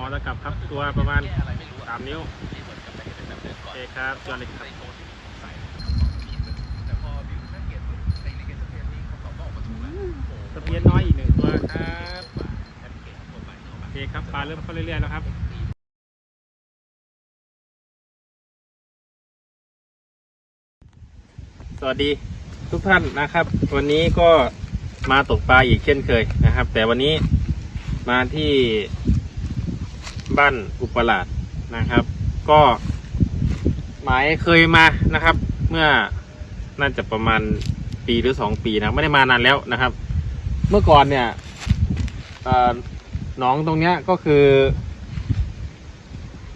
มอตะกับครับตัวประมาณสามนิ้วโอเคครับจอเลยครับตะเพียนน้อยอีกหนึ่งตัวครับโอเคครับปลาเริ่มเข้าเรื่อยๆแล้วครับสวัสดีทุกท่านนะครับ วันนี้ก็มาตกปลาอีกเช่นเคยนะครับ แต่วันนี้มาที่ บ้านอุปราชนะครับ ก็หมายเคยมานะครับ เมื่อน่าจะประมาณปีหรือสองปีนะไม่ได้มานานแล้วนะครับ เมื่อก่อนเนี่ยเอ่อหนองตรงเนี้ยก็คือ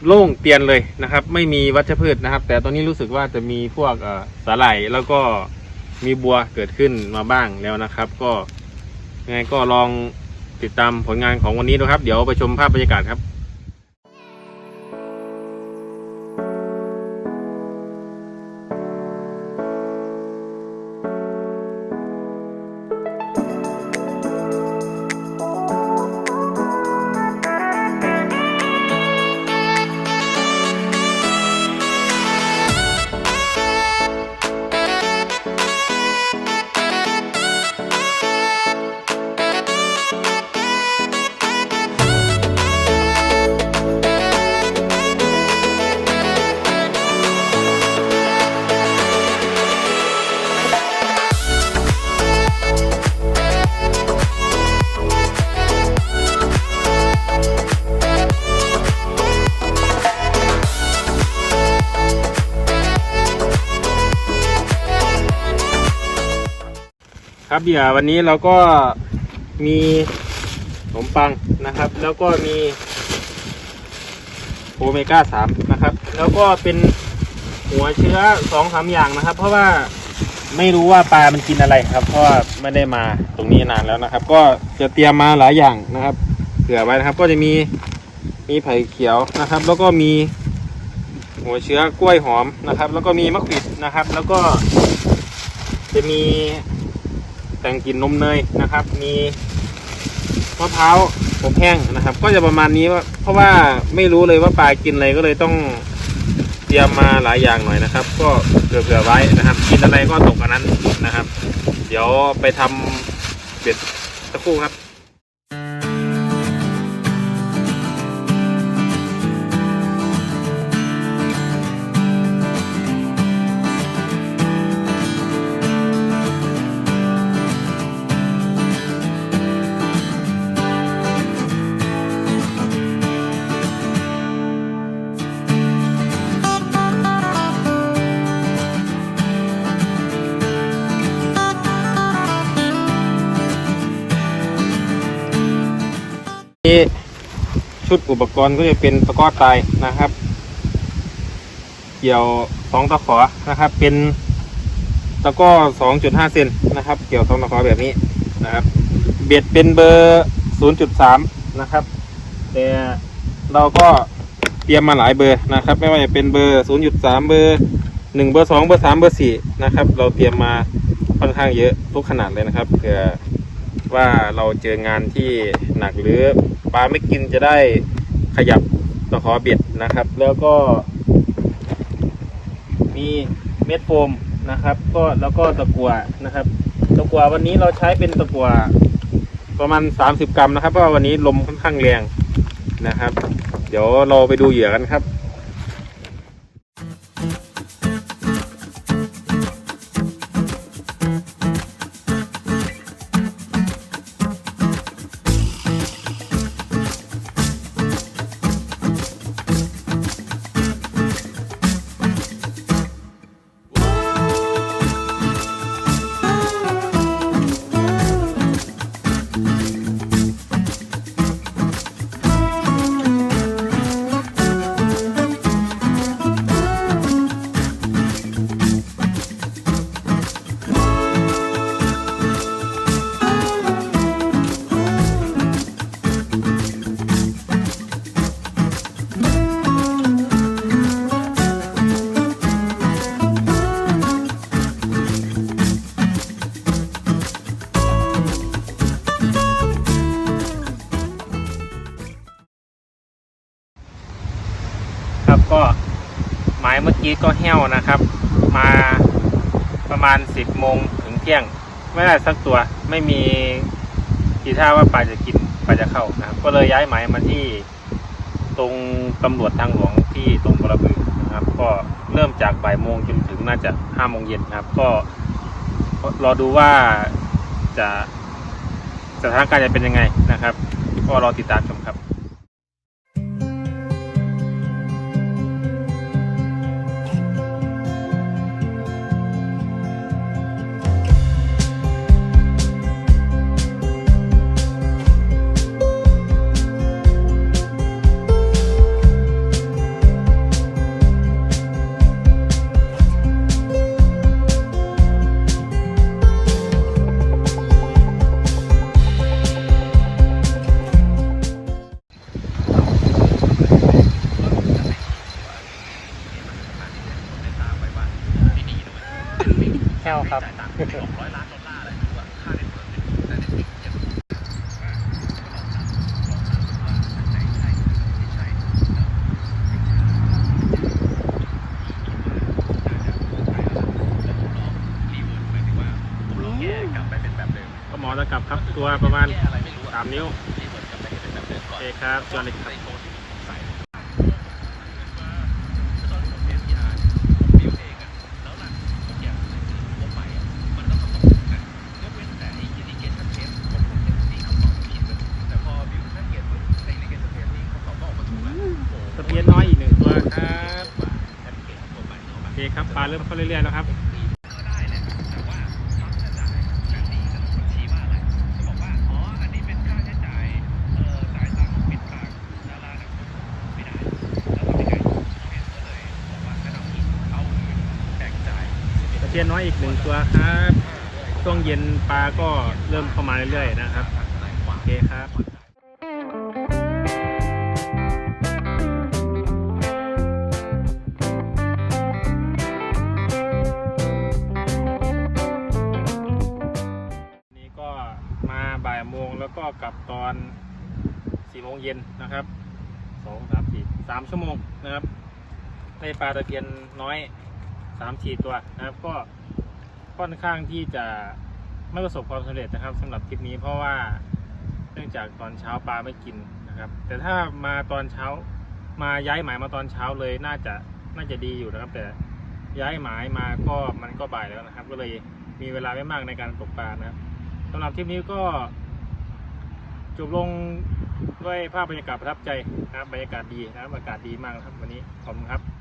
โล่งเตียนเลยนะครับ ไม่มีวัชพืชนะครับ แต่ตอนนี้รู้สึกว่าจะมีพวกสาหร่ายแล้วก็มีบัวเกิดขึ้นมาบ้างแล้วนะครับ ก็ยังไงก็ลองติดตามผลงานของวันนี้ดูครับ เดี๋ยวไปชมภาพบรรยากาศครับ ครับเดี๋ยววันนี้เราก็มีขนมปังนะครับ แล้วก็มีโอเมก้าสามนะครับ แล้วก็เป็นหัวเชื้อสองสามอย่างนะครับ เพราะว่าไม่รู้ว่าปลามันกินอะไรครับ เพราะว่าไม่ได้มาตรงนี้นานแล้วนะครับ ก็จะเตรียมมาหลายอย่างนะครับเผื่อไว้นะครับ ก็จะมีมีไผ่เขียวนะครับ แล้วก็มีหัวเชื้อกล้วยหอมนะครับ แล้วก็มีมะขวิดนะครับ แล้วก็จะมี แต่งกลิ่นนมเนยนะครับ มีมะพร้าวอบแห้งนะครับ ก็จะประมาณนี้ว่าเพราะว่าไม่รู้เลยว่าปลากินอะไรก็เลยต้องเตรียมมาหลายอย่างหน่อยนะครับ ก็เผื่อๆไว้นะครับ กินอะไรก็ตกอันนั้นนะครับ เดี๋ยวไปทำเบ็ดสักครู่ครับ ชุดอุปกรณ์ก็จะเป็นตะกร้อตายนะครับ เกี่ยวสองตะขอนะครับ เป็นตะกร้อสองจุดห้าเซนนะครับ เกี่ยวสองตะขอแบบนี้นะครับ เบ็ดเป็นเบอร์ศูนย์จุดสามนะครับ แต่เราก็เตรียมมาหลายเบอร์นะครับ ไม่ว่าจะเป็นเบอร์ศูนย์จุดสามเบอร์หนึ่งเบอร์สองเบอร์สามเบอร์สี่นะครับ เราเตรียมมาค่อนข้างเยอะทุกขนาดเลยนะครับเผื่อว่าเราเจองานที่หนักหรือ ปลาไม่กินจะได้ขยับตะขอเบ็ดนะครับ แล้วก็ มีเม็ดโฟมนะครับ ก็แล้วก็ตะกัวนะครับ ตะกัววันนี้เราใช้เป็นตะกัวประมาณ 30 กรัมนะครับเพราะวันนี้ลมค่อนข้างแรงนะครับ เดี๋ยวเราไปดูเหยื่อกันครับ กี้ก็แห้วนะครับ มาประมาณ 10โมงถึงเที่ยง ไม่ได้สักตัวไม่มีทีท่าว่าปลาจะกินปลาจะเข้านะครับ ก็เลยย้ายหมายมาที่ตรงตำรวจทางหลวงที่ตรงบรบือนะครับ ก็เริ่มจากบ่ายโมงจนถึงน่าจะห้าโมงเย็นนะครับ ก็รอดูว่าจะสถานการณ์จะเป็นยังไงนะครับ ก็รอติดตามชมครับ แค่ครับ ก็หมอจะกลับครับตัวประมาณสามนิ้วโอเคครับจวนเลยครับตะเพียนน้อยอีกหนึ่งตัวครับโอเครับปลาเริ่มเข้าเรื่อยๆแล้วครับเพียนน้อยอีกหนึ่งตัวครับ ช่วงเย็นปลาก็เริ่มเข้ามาเรื่อยๆนะครับ โอเคครับ แล้วก็กลับตอนสี่โมงเย็นนะครับสองสามสี่สามชั่วโมงนะครับได้ปลาตะเพียนน้อยสามสี่ตัวนะครับก็ค่อนข้างที่จะไม่ประสบความสำเร็จนะครับสำหรับคลิปนี้เพราะว่าเนื่องจากตอนเช้าปลาไม่กินนะครับ แต่ถ้ามาตอนเช้ามาย้ายหมายมาตอนเช้าเลยน่าจะน่าจะดีอยู่นะครับ แต่ย้ายหมายมาก็มันก็บ่ายแล้วนะครับ ก็เลยมีเวลาไม่มากในการตกปลานะครับสำหรับคลิปนี้ก็ จบลงด้วยภาพบรรยากาศประทับใจนะครับบรรยากาศดีนะครับอากาศดีมากนะครับวันนี้ขอบคุณครับ